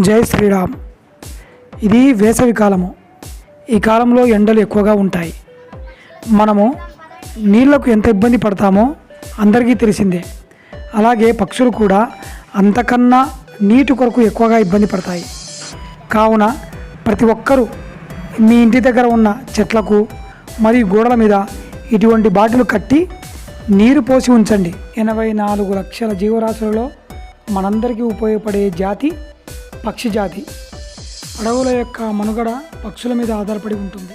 జై శ్రీరామ్. ఇది వేసవి కాలము. ఈ కాలంలో ఎండలు ఎక్కువగా ఉంటాయి. మనము నీళ్ళకు ఎంత ఇబ్బంది పడతామో అందరికీ తెలిసిందే. అలాగే పక్షులు కూడా అంతకన్నా నీటి కొరకు ఎక్కువగా ఇబ్బంది పడతాయి. కావున ప్రతి ఒక్కరూ మీ ఇంటి దగ్గర ఉన్న చెట్లకు మరియు గోడల మీద ఇటువంటి బాటిలు కట్టి నీరు పోసి ఉంచండి. ఎనభై నాలుగు లక్షల జీవరాశులలో మనందరికీ ఉపయోగపడే జాతి పక్షి జాతి. అడవుల యొక్క మనుగడ పక్షుల మీద ఆధారపడి ఉంటుంది.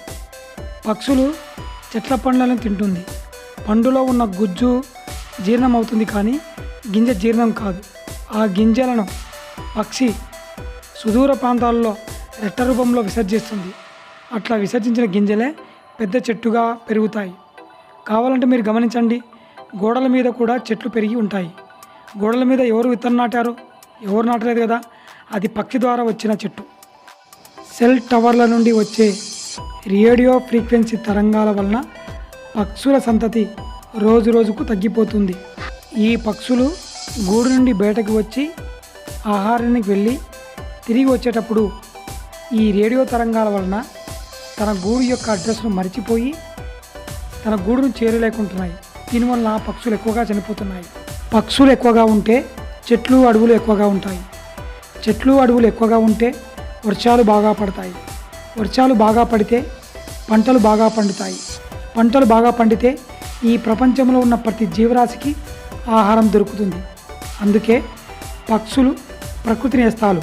పక్షులు చెట్ల పండ్లను తింటుంది. పండులో ఉన్న గుజ్జు జీర్ణం అవుతుంది కానీ గింజ జీర్ణం కాదు. ఆ గింజలను పక్షి సుదూర ప్రాంతాల్లో రెట్ట రూపంలో విసర్జిస్తుంది. అట్లా విసర్జించిన గింజలే పెద్ద చెట్టుగా పెరుగుతాయి. కావాలంటే మీరు గమనించండి గోడల మీద కూడా చెట్లు పెరిగి ఉంటాయి. గోడల మీద ఎవరు విత్తనం నాటారు? ఎవరు నాటలేదు కదా? అది పక్షి ద్వారా వచ్చిన చెట్టు. సెల్ టవర్ల నుండి వచ్చే రేడియో ఫ్రీక్వెన్సీ తరంగాల వలన పక్షుల సంతతి రోజు రోజుకు తగ్గిపోతుంది. ఈ పక్షులు గూడు నుండి బయటకు వచ్చి ఆహారానికి వెళ్ళి తిరిగి వచ్చేటప్పుడు ఈ రేడియో తరంగాల వలన తన గూడు యొక్క అడ్రస్ను మర్చిపోయి తన గూడును చేరలేకుంటున్నాయి. దీనివల్ల పక్షులు ఎక్కువగా చనిపోతున్నాయి. పక్షులు ఎక్కువగా ఉంటే చెట్లు అడవులు ఎక్కువగా ఉంటాయి. చెట్లు అడవులు ఎక్కువగా ఉంటే వర్షాలు బాగా పడతాయి. వర్షాలు బాగా పడితే పంటలు బాగా పండుతాయి. పంటలు బాగా పండితే ఈ ప్రపంచంలో ఉన్న ప్రతి జీవరాశికి ఆహారం దొరుకుతుంది. అందుకే పక్షులు ప్రకృతి నేస్తాలు